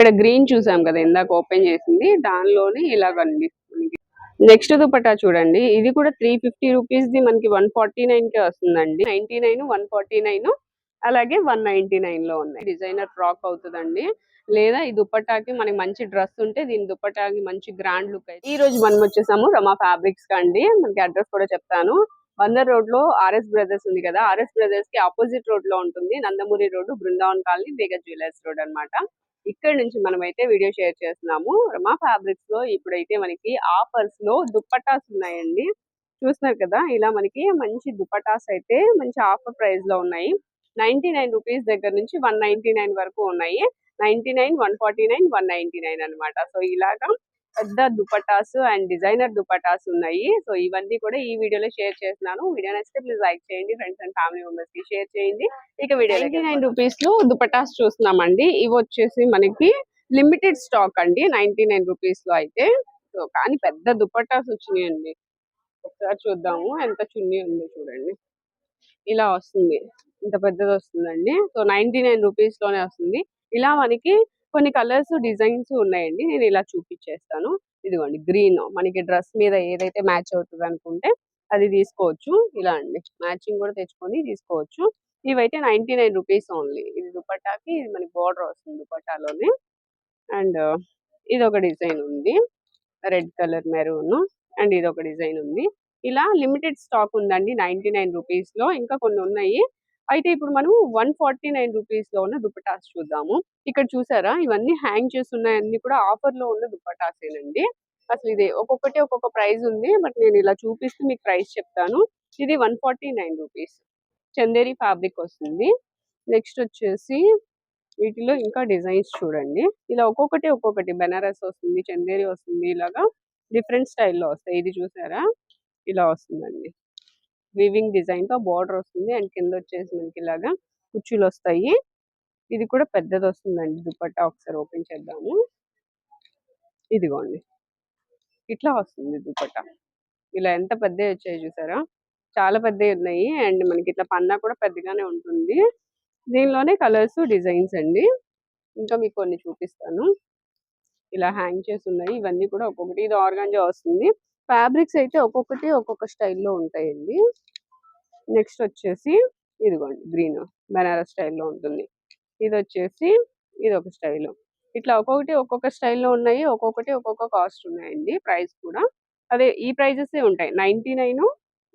ఇక్కడ గ్రీన్ చూసాం కదా ఇందాక ఓపెన్ చేసింది. దానిలోనే ఇలా కనిపిస్తుంది. నెక్స్ట్ దుపట్టా చూడండి. ఇది కూడా త్రీ ఫిఫ్టీ రూపీస్ ది మనకి వన్ ఫార్టీ నైన్ కే వస్తుందండి. Ninety nine one forty nine అలాగే వన్ నైన్టీ నైన్లో ఉన్నాయి. డిజైనర్ ఫ్రాక్ అవుతుందండి. లేదా ఈ దుపట్టాకి మనకి మంచి డ్రెస్ ఉంటే దీని దుపట్టాకి మంచి గ్రాండ్ లుక్ అయితే. ఈ రోజు మనం వచ్చేసాము రమా ఫ్యాబ్రిక్స్ కండి మనకి అడ్రస్ కూడా చెప్తాను. బందర్ రోడ్లో ఆర్ఎస్ బ్రదర్స్ ఉంది కదా ఆర్ఎస్ బ్రదర్స్కి ఆపోజిట్ రోడ్లో ఉంటుంది. నందమూరి రోడ్ బృందావన్ కాలనీ బేగ జ్యువెలర్స్ రోడ్ అన్నమాట. ఇక్కడ నుంచి మనం అయితే వీడియో షేర్ చేస్తున్నాము. రమా ఫ్యాబ్రిక్స్లో ఇప్పుడైతే మనకి ఆఫర్స్లో దుప్పటాస్ ఉన్నాయండి. చూస్తున్నారు కదా ఇలా మనకి మంచి దుపటాస్ అయితే మంచి ఆఫర్ ప్రైస్లో ఉన్నాయి. నైన్టీ నైన్ రూపీస్ దగ్గర నుంచి వన్ నైన్టీ నైన్ వరకు ఉన్నాయి. Ninety nine one forty nine one ninety nine అనమాట సో ఇలాగా పెద్ద దుపటాస్ అండ్ డిజైనర్ దుపటాస్ ఉన్నాయి. సో ఇవన్నీ కూడా ఈ వీడియోలో షేర్ చేస్తున్నాను. వీడియో నచ్చితే ప్లీజ్ లైక్ చేయండి ఫ్రెండ్స్ అండ్ ఫ్యామిలీ మెంబర్స్కి షేర్ చేయండి. ఇక వీడియో నైన్టీ నైన్ రూపీస్లో దుపటాస్ చూస్తున్నామండి. ఇవి వచ్చేసి మనకి లిమిటెడ్ స్టాక్ అండి. నైన్టీ నైన్ రూపీస్లో అయితే. సో కానీ పెద్ద దుపటాస్ వచ్చినాయండి. ఒకసారి చూద్దాము. ఎంత చున్నీ ఉందో చూడండి. ఇలా వస్తుంది. ఇంత పెద్దది వస్తుందండి. సో నైన్టీ నైన్ రూపీస్లోనే వస్తుంది. ఇలా మనకి కొన్ని కలర్స్ డిజైన్స్ ఉన్నాయండి. నేను ఇలా చూపించేస్తాను ఇదిగోండి గ్రీన్ మనకి డ్రెస్ మీద ఏదైతే మ్యాచ్ అవుతుంది అనుకుంటే అది తీసుకోవచ్చు. ఇలా అండి మ్యాచింగ్ కూడా తెచ్చుకొని తీసుకోవచ్చు. ఇవైతే నైన్టీ నైన్ రూపీస్ ఓన్లీ. ఇది దుపట్టాకి ఇది మనకి బార్డర్ వస్తుంది దుపట్టాలోనే. అండ్ ఇది ఒక డిజైన్ ఉంది. Red colour maroon. అండ్ ఇది ఒక డిజైన్ ఉంది. ఇలా లిమిటెడ్ స్టాక్ ఉందండి నైన్టీ నైన్ రూపీస్లో ఇంకా కొన్ని ఉన్నాయి. అయితే ఇప్పుడు మనం వన్ ఫార్టీ నైన్ రూపీస్లో ఉన్న దుపటాస్ చూద్దాము. ఇక్కడ చూసారా? ఇవన్నీ హ్యాంగ్ చేసి ఉన్నాయన్నీ కూడా ఆఫర్లో ఉన్న దుపటాసేనండి. అసలు ఇది ఒక్కొక్కటి ఒక్కొక్క ప్రైస్ ఉంది. బట్ నేను ఇలా చూపిస్తూ మీకు ప్రైస్ చెప్తాను. ఇది one forty nine rupees. Chanderi fabric వస్తుంది. నెక్స్ట్ వచ్చేసి వీటిలో ఇంకా డిజైన్స్ చూడండి. ఇలా ఒక్కొక్కటి ఒక్కొక్కటి. బెనారస్ వస్తుంది చందేరి వస్తుంది ఇలాగా డిఫరెంట్ స్టైల్లో వస్తాయి. ఇది చూసారా? ఇలా వస్తుందండి. వీవింగ్ డిజైన్తో బార్డర్ వస్తుంది. అండ్ కింద వచ్చేసి మనకి ఇలాగా కుర్చీలు వస్తాయి. ఇది కూడా పెద్దది వస్తుందండి. దుపట్టా ఒకసారి ఓపెన్ చేద్దాము. ఇదిగోండి. ఇట్లా వస్తుంది దుపట్టా. ఇలా ఎంత పెద్దవి వచ్చాయి చూసారా? చాలా పెద్దవి ఉన్నాయి. అండ్ మనకి ఇట్లా పన్నా కూడా పెద్దగానే ఉంటుంది. దీనిలోనే కలర్స్ డిజైన్స్ అండి. ఇంకా మీకు కొన్ని చూపిస్తాను. ఇలా హ్యాంగ్ చేసి ఉన్నాయి. ఇవన్నీ కూడా ఒక్కొక్కటి. ఇది ఆర్గాంజా వస్తుంది. ఫ్యాబ్రిక్స్ అయితే ఒక్కొక్కటి ఒక్కొక్క స్టైల్లో ఉంటాయండి. నెక్స్ట్ వచ్చేసి ఇదిగోండి గ్రీన్ బనారస్ స్టైల్లో ఉంటుంది. ఇది వచ్చేసి ఇది ఒక స్టైల్. ఇట్లా ఒక్కొక్కటి ఒక్కొక్క స్టైల్లో ఉన్నాయి ఒక్కొక్కటి ఒక్కొక్క కాస్ట్ ఉన్నాయండి ప్రైస్ కూడా. అదే ఈ ప్రైజెస్ ఉంటాయి ninety nine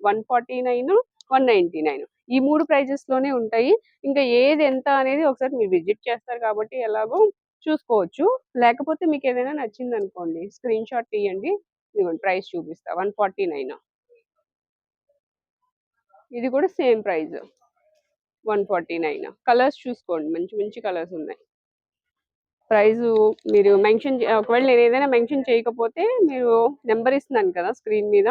one forty nine one ninety nine. ఈ మూడు ప్రైజెస్లోనే ఉంటాయి. ఇంకా ఏది ఎంత అనేది ఒకసారి మీరు విజిట్ చేస్తారు కాబట్టి ఎలాగో చూసుకోవచ్చు. లేకపోతే మీకు ఏదైనా నచ్చింది అనుకోండి స్క్రీన్ షాట్ తీయండి. ఇదిగోండి ప్రైస్ చూపిస్తా. One forty nine. ఇది కూడా same price. One forty nine. Colours చూసుకోండి మంచి మంచి కలర్స్ ఉన్నాయి. ప్రైస్ మీరు మెన్షన్ ఒకవేళ నేను ఏదైనా మెన్షన్ చేయకపోతే మీరు నెంబర్ ఇస్తున్నాను కదా స్క్రీన్ మీద.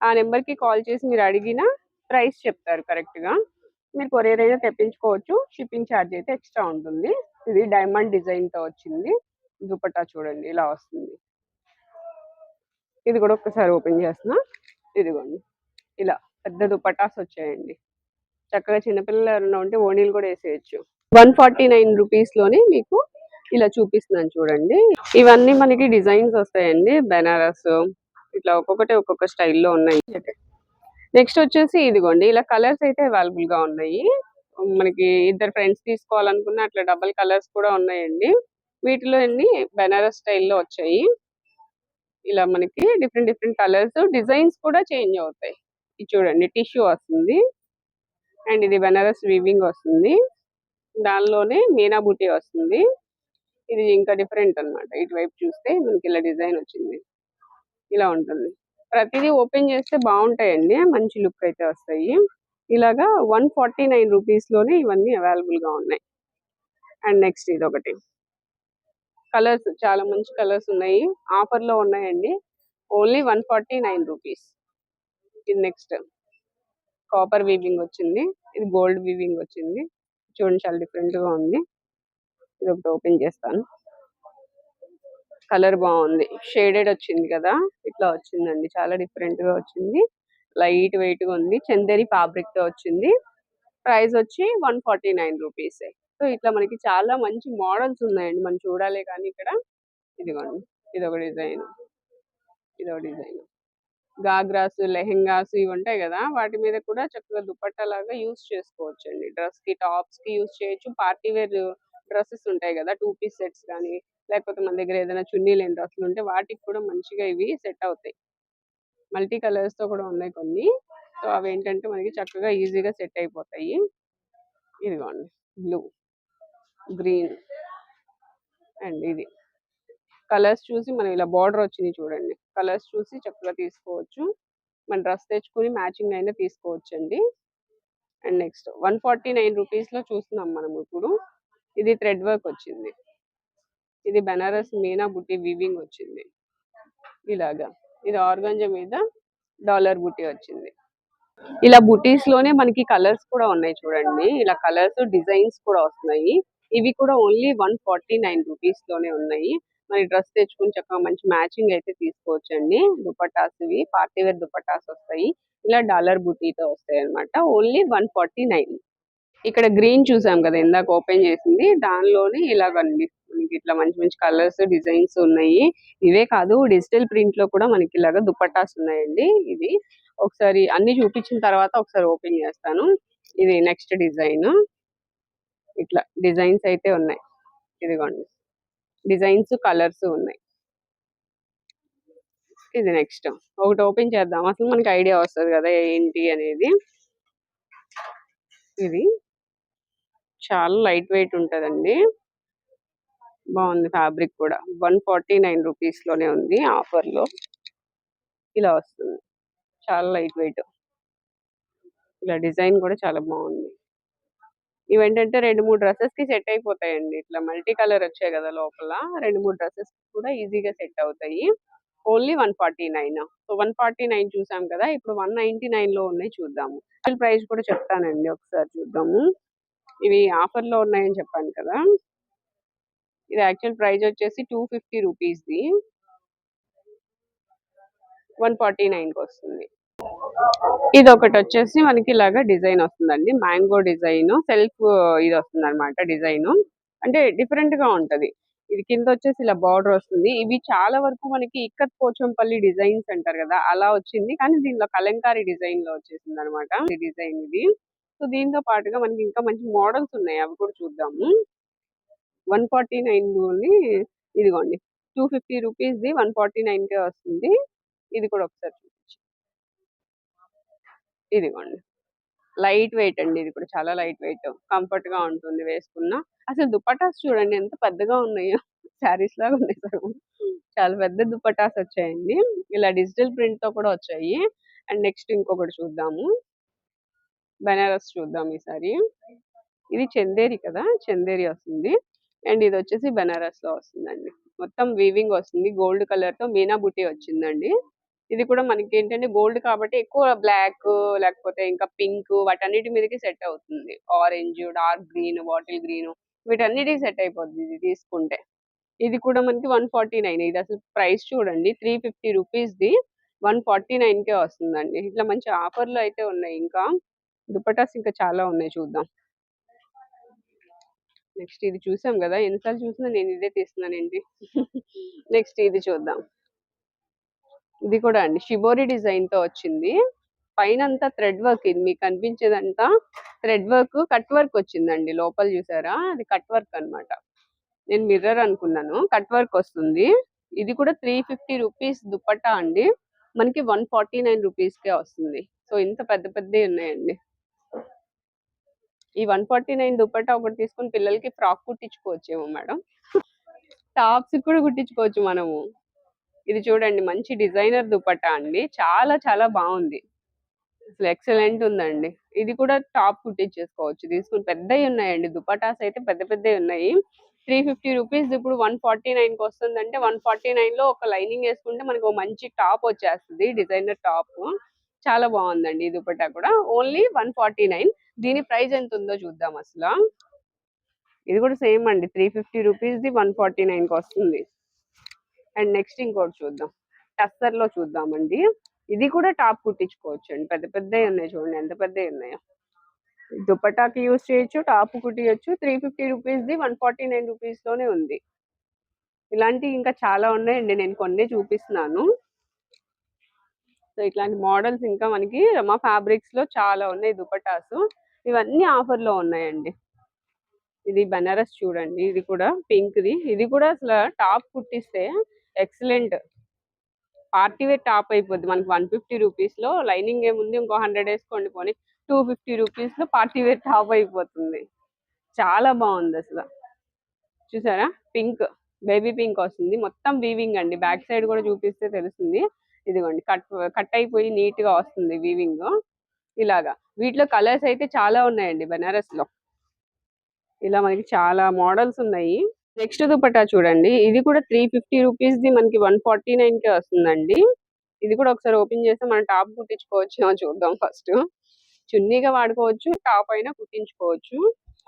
ఆ నెంబర్కి కాల్ చేసి మీరు అడిగిన ప్రైస్ చెప్తారు కరెక్ట్గా. మీరు కొరియర్ అయినా తెప్పించుకోవచ్చు. షిప్పింగ్ ఛార్జ్ అయితే ఎక్స్ట్రా ఉంటుంది. ఇది డైమండ్ డిజైన్తో వచ్చింది. దుపట్టా చూడండి ఇలా వస్తుంది. ఇది కూడా ఒక్కసారి ఓపెన్ చేస్తున్నా. ఇదిగోండి. ఇలా పెద్ద దుపటాస్ వచ్చాయండి. చక్కగా చిన్నపిల్లలు ఎవరైనా ఉంటే ఓణీలు కూడా వేసేయచ్చు. వన్ ఫార్టీ నైన్ రూపీస్లోనే మీకు ఇలా చూపిస్తున్నాను చూడండి. ఇవన్నీ మనకి డిజైన్స్ వస్తాయండి. బెనారస్ ఇట్లా ఒక్కొక్కటి ఒక్కొక్క స్టైల్లో ఉన్నాయి. నెక్స్ట్ వచ్చేసి ఇదిగోండి. ఇలా కలర్స్ అయితే అవైలబుల్గా ఉన్నాయి. మనకి ఇద్దరు ఫ్రెండ్స్ తీసుకోవాలనుకున్న అట్లా డబల్ కలర్స్ కూడా ఉన్నాయండి. వీటిలో అన్ని బెనారస్ స్టైల్లో వచ్చాయి. ఇలా మనకి డిఫరెంట్ డిఫరెంట్ కలర్స్ డిజైన్స్ కూడా చేంజ్ అవుతాయి. ఇది చూడండి టిష్యూ వస్తుంది. అండ్ ఇది బెనారస్ వీవింగ్ వస్తుంది. దానిలోనే మీనా బూటీ వస్తుంది. ఇది ఇంకా డిఫరెంట్ అనమాట ఇటువైపు చూస్తే మనకి ఇలా డిజైన్ వచ్చింది. ఇలా ఉంటుంది. ప్రతిదీ ఓపెన్ చేస్తే బాగుంటాయండి. మంచి లుక్ అయితే వస్తాయి. ఇలాగా వన్ ఫార్టీ నైన్ రూపీస్లోనే ఇవన్నీ అవైలబుల్గా ఉన్నాయి. అండ్ నెక్స్ట్ ఇది ఒకటి కలర్స్ చాలా మంచి కలర్స్ ఉన్నాయి. ఆఫర్లో ఉన్నాయండి. Only one forty nine rupees. ఇది నెక్స్ట్ కాపర్ వీవింగ్ వచ్చింది. ఇది గోల్డ్ వీవింగ్ వచ్చింది. చూడండి చాలా డిఫరెంట్గా ఉంది. ఇది ఒకటి ఓపెన్ చేస్తాను. కలర్ బాగుంది. షేడెడ్ వచ్చింది కదా? ఇట్లా వచ్చిందండి. చాలా డిఫరెంట్గా వచ్చింది. లైట్ వెయిట్గా ఉంది. చందేరి ఫ్యాబ్రిక్తో వచ్చింది. ప్రైస్ వచ్చి one forty nine rupees. So ఇట్లా మనకి చాలా మంచి మోడల్స్ ఉన్నాయండి. మనం చూడాలి కానీ ఇక్కడ ఇదిగోండి. ఇది ఒక డిజైన్. ఇది ఒక డిజైన్. గాగ్రాస్ లెహెంగాస్ ఇవి ఉంటాయి కదా! వాటి మీద కూడా చక్కగా దుపట్టా లాగా యూస్ చేసుకోవచ్చు అండి డ్రెస్కి టాప్స్కి యూస్ చేయొచ్చు. పార్టీ వేర్ డ్రెస్సెస్ ఉంటాయి కదా! టూ పీస్ సెట్స్ కానీ లేకపోతే మన దగ్గర ఏదైనా చున్నీ లేని డ్రెస్సులు ఉంటే వాటికి కూడా మంచిగా ఇవి సెట్ అవుతాయి. మల్టీ కలర్స్తో కూడా ఉన్నాయి కొన్ని. సో అవి ఏంటంటే మనకి చక్కగా ఈజీగా సెట్ అయిపోతాయి. ఇదిగోండి. బ్లూ. గ్రీన్ అండ్ ఇది. కలర్స్ చూసి మనం ఇలా బార్డర్ వచ్చినాయి చూడండి. కలర్స్ చూసి చక్కగా తీసుకోవచ్చు. మన డ్రెస్ తెచ్చుకుని మ్యాచింగ్ అయినా తీసుకోవచ్చు అండి and next one forty nine రూపీస్లో చూస్తున్నాం మనం ఇప్పుడు. ఇది థ్రెడ్ వర్క్ వచ్చింది. ఇది బెనారస్ మీనా బుట్టి వీవింగ్ వచ్చింది. ఇలాగా. ఇది ఆర్గంజ మీద డాలర్ బుట్టి వచ్చింది. ఇలా బుటీస్లోనే మనకి కలర్స్ కూడా ఉన్నాయి చూడండి. ఇలా కలర్స్ డిజైన్స్ కూడా వస్తున్నాయి. ఇవి కూడా ఓన్లీ వన్ ఫార్టీ నైన్ రూపీస్లోనే ఉన్నాయి. మరి డ్రెస్ తెచ్చుకుని చక్కగా మంచి మ్యాచింగ్ అయితే తీసుకోవచ్చు అండి దుపట్టాస్ ఇవి పార్టీ వేర్ దుపట్టాస్ వస్తాయి. ఇలా డాలర్ బుటీతో వస్తాయి అనమాట ఓన్లీ వన్ ఫార్టీ నైన్. ఇక్కడ గ్రీన్ చూసాం కదా ఇందాక ఓపెన్ చేసింది. దానిలోనే ఇలా కనిపిస్తుంది ఇట్లా మంచి మంచి కలర్స్ డిజైన్స్ ఉన్నాయి. ఇవే కాదు డిజిటల్ ప్రింట్లో కూడా మనకి ఇలాగా దుపట్టాస్ ఉన్నాయండి ఇది ఒకసారి అన్ని చూపించిన తర్వాత ఒకసారి ఓపెన్ చేస్తాను. ఇది నెక్స్ట్ డిజైన్. ఇట్లా డిజైన్స్ అయితే ఉన్నాయి. ఇదిగోండి. డిజైన్స్ కలర్స్ ఉన్నాయి. ఇది నెక్స్ట్. ఒకటి ఓపెన్ చేద్దాం. అసలు మనకి ఐడియా వస్తుంది కదా ఏంటి అనేది. ఇది చాలా లైట్ వెయిట్ ఉంటదండి. బాగుంది ఫ్యాబ్రిక్ కూడా. వన్ ఫార్టీ నైన్ రూపీస్లోనే ఉంది ఆఫర్లో ఇలా వస్తుంది. చాలా లైట్ వెయిట్. ఇలా డిజైన్ కూడా చాలా బాగుంది. ఇవేంటంటే రెండు మూడు డ్రెస్సెస్కి సెట్ అయిపోతాయండి. ఇట్లా మల్టీ కలర్ వచ్చాయి కదా లోపల. రెండు మూడు డ్రెస్సెస్ కూడా ఈజీగా సెట్ అవుతాయి. Only one forty nine. So one forty nine చూసాం కదా. ఇప్పుడు వన్ నైన్టీ నైన్లో ఉన్నాయి చూద్దాము. ప్రైస్ కూడా చెప్తానండి ఒకసారి చూద్దాము. ఇవి ఆఫర్లో ఉన్నాయని చెప్పాను కదా. ఇది యాక్చువల్ ప్రైస్ వచ్చేసి టూ ఫిఫ్టీ రూపీస్ది. వన్ ఫార్టీ నైన్కి వస్తుంది. ఇది ఒకటి వచ్చేసి మనకి ఇలాగా డిజైన్ వస్తుందండి. మ్యాంగో డిజైన్ సెల్ఫ్ ఇది వస్తుంది అనమాట డిజైన్. అంటే డిఫరెంట్గా ఉంటది. ఇది కింద వచ్చేసి ఇలా బార్డర్ వస్తుంది. ఇవి చాలా వరకు మనకి ఇక్కత్ పోచంపల్లి డిజైన్స్ అంటారు కదా అలా వచ్చింది. కానీ దీనిలో కలంకారీ డిజైన్లో వచ్చేసింది అనమాట ఈ డిజైన్ ఇది. సో దీంతో పాటుగా మనకి ఇంకా మంచి మోడల్స్ ఉన్నాయి. అవి కూడా చూద్దాము. వన్ ఫార్టీ నైన్ ఇదిగోండి. టూ ఫిఫ్టీ రూపీస్ ది వన్ ఫార్టీ నైన్ కే వస్తుంది. ఇది కూడా ఒకసారి ఇదిగోండి. లైట్ వెయిట్ అండి ఇది కూడా. చాలా లైట్ వెయిట్. కంఫర్ట్గా ఉంటుంది వేసుకున్న. అసలు దుపటాస్ చూడండి ఎంత పెద్దగా ఉన్నాయో. శారీస్ లాగా ఉన్నాయి సగం. చాలా పెద్ద దుపటాస్ వచ్చాయండి. ఇలా డిజిటల్ ప్రింట్తో కూడా వచ్చాయి. అండ్ నెక్స్ట్ ఇంకొకటి చూద్దాము. బెనారస్ చూద్దాం ఈసారి. ఇది చందేరి కదా? చందేరి వస్తుంది. అండ్ ఇది వచ్చేసి బెనారస్లో వస్తుందండి. మొత్తం వీవింగ్ వస్తుంది. గోల్డ్ కలర్తో మీనా బుట్టి వచ్చిందండి. ఇది కూడా మనకి ఏంటంటే గోల్డ్ కాబట్టి ఎక్కువ బ్లాక్ లేకపోతే ఇంకా పింక్ వాటన్నిటి మీదకి సెట్ అవుతుంది. Orange dark green bottle green వీటన్నిటికి సెట్ అయిపోతుంది ఇది తీసుకుంటే. ఇది కూడా మనకి వన్ ఫార్టీ నైన్. ఇది అసలు ప్రైస్ చూడండి త్రీ ఫిఫ్టీ రూపీస్ ది వన్ ఫార్టీ నైన్కే వస్తుందండి. ఇట్లా మంచి ఆఫర్లు అయితే ఉన్నాయి ఇంకా. దుపటాస్ ఇంకా చాలా ఉన్నాయి చూద్దాం. నెక్స్ట్ ఇది చూసాం కదా. ఎన్నిసార్లు చూసినా నేను ఇదే తీస్తున్నానండి. నెక్స్ట్ ఇది చూద్దాం. ఇది కూడా అండి. షిబోరి డిజైన్తో వచ్చింది. పైన అంతా థ్రెడ్ వర్క్ ఇది. మీకు కనిపించేదంతా థ్రెడ్ వర్క్ కట్ వర్క్ వచ్చిందండి లోపల చూసారా? అది కట్ వర్క్ అనమాట నేను మిర్రర్ అనుకున్నాను. కట్ వర్క్ వస్తుంది. ఇది కూడా త్రీ ఫిఫ్టీ రూపీస్ దుప్పట్టా అండి. మనకి వన్ ఫార్టీ నైన్ రూపీస్కే వస్తుంది. సో ఇంత పెద్ద పెద్దవి ఉన్నాయండి. ఈ వన్ ఫార్టీ నైన్ దుప్పట్టా ఒకటి తీసుకుని పిల్లలకి ఫ్రాక్ కుట్టించుకోవచ్చేమో మేడం. టాప్స్ కూడా కుట్టించుకోవచ్చు మనము. ఇది చూడండి మంచి డిజైనర్ దుపట్టా అండి. చాలా చాలా బాగుంది. అసలు ఎక్సలెంట్ ఉందండి. ఇది కూడా టాప్ కుట్టించేసుకోవచ్చు తీసుకుని పెద్దవి ఉన్నాయండి. దుపటాస్ అయితే పెద్ద పెద్దవి ఉన్నాయి. త్రీ ఫిఫ్టీ రూపీస్ ఇప్పుడు వన్ ఫార్టీ నైన్కి వస్తుందంటే వన్ ఫార్టీ నైన్లో ఒక లైనింగ్ వేసుకుంటే మనకు మంచి టాప్ వచ్చేస్తుంది. Designer top. చాలా బాగుందండి ఈ దుపట్టా కూడా. Only one forty nine. దీని ప్రైస్ ఎంత ఉందో చూద్దాం అసలు. ఇది కూడా సేమ్ అండి. త్రీ ఫిఫ్టీ రూపీస్ది వన్ ఫార్టీ నైన్కి వస్తుంది. అండ్ నెక్స్ట్ ఇంకోటి చూద్దాం. టస్సర్లో చూద్దామండి. ఇది కూడా టాప్ కుట్టించుకోవచ్చు అండి. పెద్ద పెద్దవి ఉన్నాయి చూడండి. ఎంత పెద్దవి ఉన్నాయో. దుపట్టాకి యూస్ చేయొచ్చు టాప్ కుట్టియొచ్చు. త్రీ ఫిఫ్టీ రూపీస్ది వన్ ఫార్టీ నైన్ రూపీస్లోనే ఉంది. ఇలాంటివి ఇంకా చాలా ఉన్నాయండి. నేను కొన్ని చూపిస్తున్నాను. సో ఇట్లాంటి మోడల్స్ ఇంకా మనకి రమా ఫ్యాబ్రిక్స్లో చాలా ఉన్నాయి దుపటాస్. ఇవన్నీ ఆఫర్లో ఉన్నాయండి. ఇది బనారస్ చూడండి. ఇది కూడా పింక్ ది ఇది కూడా అసలు టాప్ కుట్టిస్తే ఎక్సలెంట్. పార్టీ వేర్ టాప్ అయిపోద్ది. మనకి వన్ ఫిఫ్టీ రూపీస్లో లైనింగ్ ఏముంది? ఇంకో హండ్రెడ్ వేసుకోండి పోనీ టూ ఫిఫ్టీ రూపీస్లో పార్టీ వేర్ టాప్ అయిపోతుంది. చాలా బాగుంది అసలు. చూసారా? పింక్ బేబీ పింక్ వస్తుంది. మొత్తం వీవింగ్ అండి. బ్యాక్ సైడ్ కూడా చూపిస్తే తెలుస్తుంది. ఇదిగోండి కట్ కట్ అయిపోయి నీట్గా వస్తుంది వీవింగ్. ఇలాగా. వీటిలో కలర్స్ అయితే చాలా ఉన్నాయండి బెనారస్లో. ఇలా మనకి చాలా మోడల్స్ ఉన్నాయి. నెక్స్ట్ దుపట్టా చూడండి. ఇది కూడా త్రీ ఫిఫ్టీ రూపీస్ ది మనకి వన్ ఫార్టీ నైన్కే వస్తుందండి. ఇది కూడా ఒకసారి ఓపెన్ చేస్తే మనం టాప్ కుట్టించుకోవచ్చు చూద్దాం ఫస్ట్. చున్నీగా వాడుకోవచ్చు టాప్ అయినా కుట్టించుకోవచ్చు.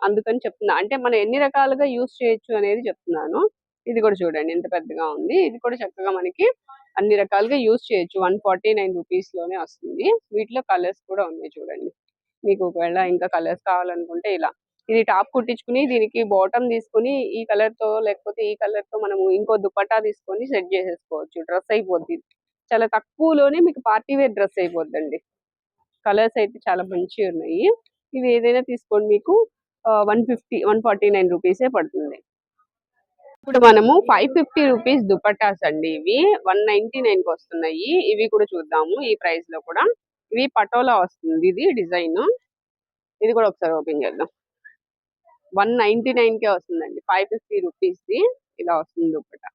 అందుకని చెప్తున్నా. అంటే మనం ఎన్ని రకాలుగా యూస్ చేయొచ్చు అనేది చెప్తున్నాను. ఇది కూడా చూడండి ఎంత పెద్దగా ఉంది. ఇది కూడా చక్కగా మనకి అన్ని రకాలుగా యూస్ చేయొచ్చు. వన్ ఫార్టీ నైన్ రూపీస్లోనే వస్తుంది. వీటిలో కలర్స్ కూడా ఉన్నాయి చూడండి. మీకు ఒకవేళ ఇంకా కలర్స్ కావాలనుకుంటే ఇలా ఇది టాప్ కుట్టించుకుని దీనికి బాటమ్ తీసుకుని ఈ కలర్తో లేకపోతే ఈ కలర్తో మనము ఇంకో దుపట్టా తీసుకొని సెట్ చేసేసుకోవచ్చు. డ్రెస్ అయిపోద్ది. చాలా తక్కువలోనే మీకు పార్టీ వేర్ డ్రెస్ అయిపోద్దండి. కలర్స్ అయితే చాలా మంచిగా ఉన్నాయి. ఇది ఏదైనా తీసుకోండి మీకు one fifty one forty nine రూపీసే పడుతుంది. ఇప్పుడు మనము ఫైవ్ ఫిఫ్టీ రూపీస్ దుపట్టాస్ అండి ఇవి. వన్ నైన్టీ నైన్కి వస్తున్నాయి. ఇవి కూడా చూద్దాము ఈ ప్రైస్లో కూడా. ఇవి పటోలా వస్తుంది ఇది డిజైన్. ఇది కూడా ఒకసారి ఓపెన్ చేద్దాం. వన్ నైన్టీ నైన్ కే వస్తుందండి. ఫైవ్ ఫిఫ్టీ రూపీస్ ది ఇలా వస్తుంది దుపట్టా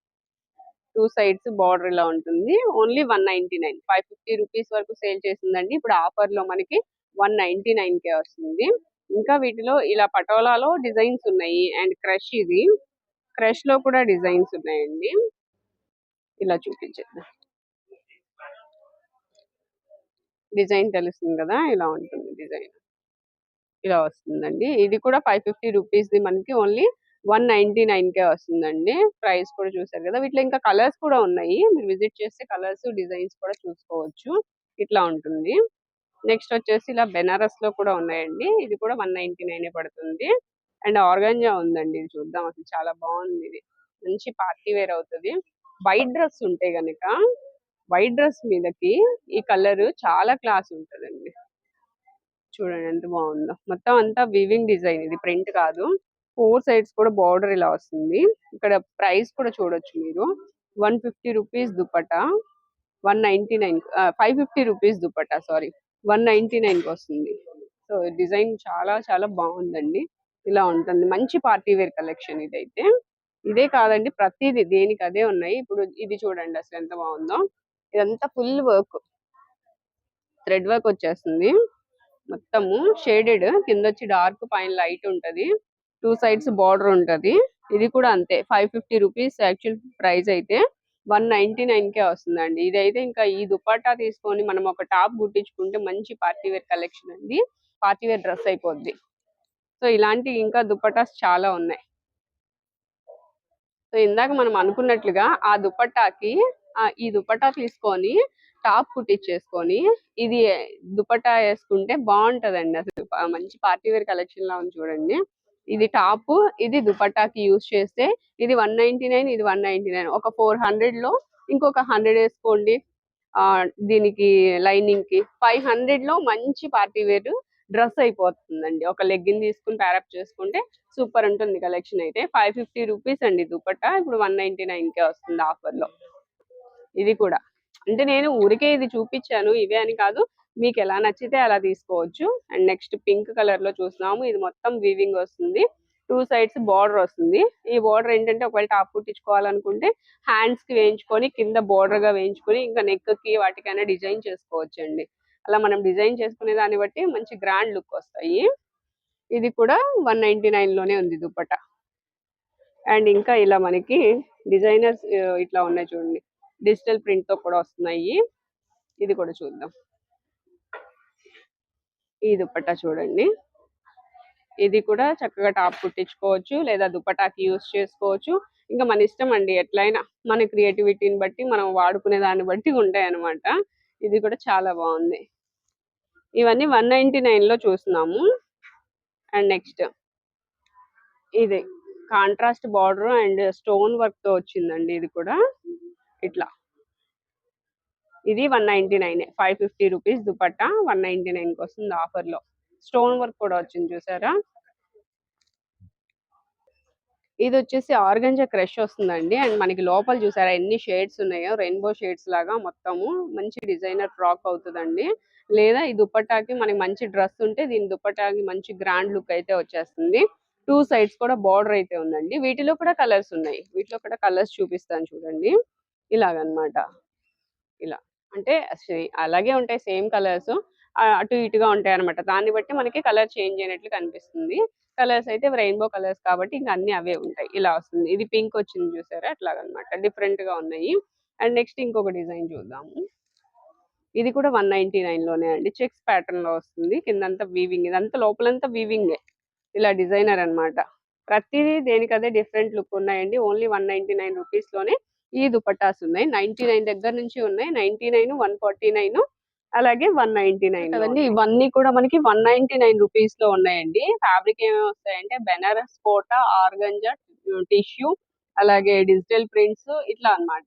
టూ సైడ్స్ బార్డర్ ఇలా ఉంటుంది. Only one ninety nine. Five fifty rupees వరకు సేల్ చేసిందండి ఇప్పుడు ఆఫర్లో మనకి వన్ నైన్టీ నైన్ కే వస్తుంది. ఇంకా వీటిలో ఇలా పటోలాలో డిజైన్స్ ఉన్నాయి. అండ్ క్రష్ ఇది. క్రష్లో కూడా డిజైన్స్ ఉన్నాయండి. ఇలా చూపించేద్దాం. డిజైన్ తెలుస్తుంది కదా? ఇలా ఉంటుంది డిజైన్. ఇలా వస్తుందండి. ఇది కూడా ఫైవ్ ఫిఫ్టీ రూపీస్ ది మనకి ఓన్లీ వన్ నైన్టీ నైన్కే వస్తుందండి. ప్రైస్ కూడా చూసారు కదా! వీటిలో ఇంకా కలర్స్ కూడా ఉన్నాయి. మీరు విజిట్ చేస్తే కలర్స్ డిజైన్స్ కూడా చూసుకోవచ్చు. ఇట్లా ఉంటుంది. నెక్స్ట్ వచ్చేసి ఇలా బెనారస్లో కూడా ఉన్నాయండి. ఇది కూడా వన్ నైన్టీ నైన్ పడుతుంది. అండ్ ఆర్గాన్జా ఉందండి. ఇది చూద్దాం. అసలు చాలా బాగుంది ఇది. మంచి పార్టీ వేర్ అవుతుంది. వైట్ డ్రెస్ ఉంటే గనక వైట్ డ్రెస్ మీదకి ఈ కలర్ చాలా క్లాస్ ఉంటుందండి. చూడండి ఎంత బాగుందో. మొత్తం అంతా వివింగ్ డిజైన్ ఇది. ప్రింట్ కాదు. ఫోర్ సైడ్స్ కూడా బార్డర్ ఇలా వస్తుంది. ఇక్కడ ప్రైస్ కూడా చూడొచ్చు మీరు. One fifty rupees dupatta one ninety nine five fifty rupees dupatta sorry one ninety నైన్కి వస్తుంది. సో డిజైన్ చాలా చాలా బాగుందండి. ఇలా ఉంటుంది. మంచి పార్టీ వేర్ కలెక్షన్ ఇదైతే. ఇదే కాదండి ప్రతిదీ దేనికి అదే ఉన్నాయి. ఇప్పుడు ఇది చూడండి అసలు ఎంత బాగుందో. ఇదంతా ఫుల్ వర్క్ థ్రెడ్ వర్క్ వచ్చేస్తుంది. మొత్తము షేడెడ్ కింద వచ్చి డార్క్ పైన లైట్ ఉంటది. టూ సైడ్స్ బార్డర్ ఉంటది. ఇది కూడా అంతే. Five fifty rupees actual price అయితే వన్ నైన్టీ నైన్ కే వస్తుందండి. ఇదైతే ఇంకా ఈ దుపాటా తీసుకొని మనం ఒక టాప్ కుట్టించుకుంటే మంచి పార్టీ వేర్ కలెక్షన్ అండి. పార్టీ వేర్ డ్రెస్ అయిపోద్ది. సో ఇలాంటి ఇంకా దుపట్టాస్ చాలా ఉన్నాయి. సో ఇందాక మనం అనుకున్నట్లుగా ఆ దుపట్టాకి ఈ దుపట్టా తీసుకొని టాప్ కుట్టించేసుకొని ఇది దుపట్టా వేసుకుంటే బాగుంటదండి అసలు. మంచి పార్టీ వేర్ కలెక్షన్ లా ఉంది చూడండి. ఇది టాప్ ఇది దుపట్టాకి యూజ్ చేస్తే ఇది వన్ నైన్టీ నైన్ ఇది వన్ నైన్టీ నైన్. ఒక ఫోర్ హండ్రెడ్లో ఇంకొక హండ్రెడ్ వేసుకోండి. ఆ దీనికి లైనింగ్కి ఫైవ్ హండ్రెడ్లో మంచి పార్టీ వేర్ డ్రెస్ అయిపోతుందండి. ఒక లెగ్గిన్ తీసుకుని ప్యారప్ చేసుకుంటే సూపర్ ఉంటుంది కలెక్షన్ అయితే. ఫైవ్ ఫిఫ్టీ రూపీస్ అండి దుపట్టా. ఇప్పుడు వన్ నైన్టీ నైన్కే వస్తుంది ఆఫర్లో ఇది కూడా. అంటే నేను ఊరికే ఇది చూపించాను ఇవే అని కాదు. మీకు ఎలా నచ్చితే అలా తీసుకోవచ్చు. అండ్ నెక్స్ట్ పింక్ కలర్లో చూస్తున్నాము ఇది మొత్తం వీవింగ్ వస్తుంది. టూ సైడ్స్ బార్డర్ వస్తుంది. ఈ బార్డర్ ఏంటంటే ఒకవేళ టాప్ కుట్టించుకోవాలనుకుంటే హ్యాండ్స్కి వేయించుకొని కింద బార్డర్గా వేయించుకొని ఇంకా నెక్కి వాటికైనా డిజైన్ చేసుకోవచ్చు అండి అలా మనం డిజైన్ చేసుకునే దాన్ని బట్టి మంచి గ్రాండ్ లుక్ వస్తాయి. ఇది కూడా వన్ నైన్టీ నైన్లోనే ఉంది దుప్పట అండ్ ఇంకా ఇలా మనకి డిజైనర్స్ ఇట్లా ఉన్నాయి చూడండి. డిజిటల్ ప్రింట్తో కూడా వస్తున్నాయి. ఇది కూడా చూద్దాం. ఈ దుపట్టా చూడండి. ఇది కూడా చక్కగా టాప్ కుట్టించుకోవచ్చు లేదా దుపటాకి యూస్ చేసుకోవచ్చు. ఇంకా మన ఇష్టం అండి ఎట్లయినా మన క్రియేటివిటీని బట్టి మనం వాడుకునే దాన్ని బట్టి ఉంటాయి అనమాట ఇది కూడా చాలా బాగుంది. ఇవన్నీ వన్ నైన్టీ నైన్లో చూస్తున్నాము. అండ్ నెక్స్ట్ ఇది కాంట్రాస్ట్ బార్డర్ అండ్ స్టోన్ వర్క్తో వచ్చిందండి ఇది కూడా. ఇట్లా. ఇది one ninety nine five fifty rupees dupatta one ninety నైన్కి వస్తుంది ఆఫర్లో. స్టోన్ వర్క్ కూడా వచ్చింది చూసారా? ఇది వచ్చేసి ఆర్గంజా క్రష్ వస్తుందండి. అండ్ మనకి లోపల చూసారా ఎన్ని షేడ్స్ ఉన్నాయో? రెయిన్బో షేడ్స్ లాగా మొత్తము. మంచి డిజైనర్ ఫ్రాక్ అవుతుందండి. లేదా ఈ దుపట్టాకి మనకి మంచి డ్రెస్ ఉంటే దీని దుపట్టాకి మంచి గ్రాండ్ లుక్ అయితే వచ్చేస్తుంది. టూ సైడ్స్ కూడా బార్డర్ అయితే ఉందండి. వీటిలో కూడా కలర్స్ ఉన్నాయి. వీటిలో కూడా కలర్స్ చూపిస్తాను చూడండి. ఇలాగనమాట. ఇలా. అంటే అలాగే ఉంటాయి సేమ్ కలర్స్. అటు ఇటుగా ఉంటాయి అనమాట దాన్ని బట్టి మనకి కలర్ చేంజ్ అయినట్లు కనిపిస్తుంది. కలర్స్ అయితే రెయిన్బో కలర్స్ కాబట్టి ఇంకా అన్ని అవే ఉంటాయి. ఇలా వస్తుంది. ఇది పింక్ వచ్చింది చూసారా? అట్లాగనమాట. డిఫరెంట్గా ఉన్నాయి. అండ్ నెక్స్ట్ ఇంకొక డిజైన్ చూద్దాము. ఇది కూడా వన్ నైన్టీ నైన్లోనే అండి. చెక్స్ ప్యాటర్న్లో వస్తుంది. కిందంతా వీవింగ్. ఇదంతా లోపలంతా వీవింగే. ఇలా డిజైనర్ అన్నమాట ప్రతిదీ దేనికదే డిఫరెంట్ లుక్ ఉన్నాయండి. ఓన్లీ వన్ నైన్టీ నైన్ రూపీస్లోనే ఈ దుపట్టాస్ ఉన్నాయి. నైన్టీ నైన్ దగ్గర నుంచి ఉన్నాయి. Ninety nine one forty nine అలాగే వన్ నైన్టీ నైన్ అవన్నీ ఇవన్నీ కూడా మనకి వన్ నైన్టీ నైన్ రూపీస్లో ఉన్నాయండి. ఫ్యాబ్రిక్ ఏమేమి వస్తాయంటే బెనారస్ కోటా ఆర్గంజా టిష్యూ అలాగే డిజిటల్ ప్రింట్స్ ఇట్లా అన్నమాట.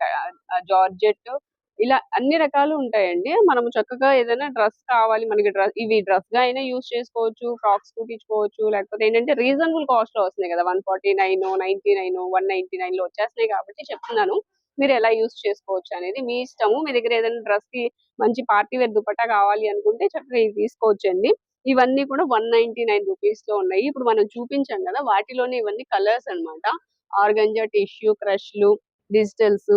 జార్జెట్ ఇలా అన్ని రకాలు ఉంటాయండి. మనం చక్కగా ఏదైనా డ్రెస్ కావాలి మనకి డ్రెస్ ఇవి డ్రెస్గా అయినా యూస్ చేసుకోవచ్చు ఫ్రాక్స్ కుట్టించుకోవచ్చు లేకపోతే ఏంటంటే రీజనబుల్ కాస్ట్లో వస్తున్నాయి కదా. One forty nine ninety nine one ninety నైన్లో వచ్చేస్తున్నాయి కాబట్టి చెప్తున్నాను. మీరు ఎలా యూస్ చేసుకోవచ్చు అనేది మీ ఇష్టము. మీ దగ్గర ఏదైనా డ్రెస్కి మంచి పార్టీ వేర్ దుపట్టా కావాలి అనుకుంటే చక్కగా ఇది తీసుకోవచ్చండి. ఇవన్నీ కూడా వన్ నైన్టీ నైన్ రూపీస్లో ఉన్నాయి. ఇప్పుడు మనం చూపించాం కదా వాటిలోనే ఇవన్నీ కలర్స్ అన్నమాట. ఆర్గంజా టిష్యూ క్రష్లు డిజిటల్స్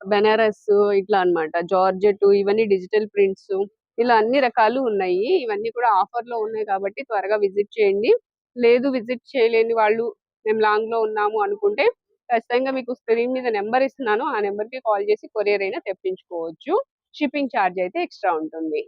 బెనారస్ ఇట్లా అన్నమాట. జార్జెట్ ఇవన్నీ డిజిటల్ ప్రింట్స్ ఇలా అన్ని రకాలు ఉన్నాయి. ఇవన్నీ కూడా ఆఫర్లో ఉన్నాయి కాబట్టి త్వరగా విజిట్ చేయండి. లేదు విజిట్ చేయలేని వాళ్ళు మేము లాంగ్లో ఉన్నాము అనుకుంటే ఖచ్చితంగా మీకు స్క్రీన్ మీద నెంబర్ ఇస్తున్నాను. ఆ నెంబర్కి కాల్ చేసి కొరియర్ అయినా తెప్పించుకోవచ్చు. షిప్పింగ్ ఛార్జ్ అయితే ఎక్స్ట్రా ఉంటుంది.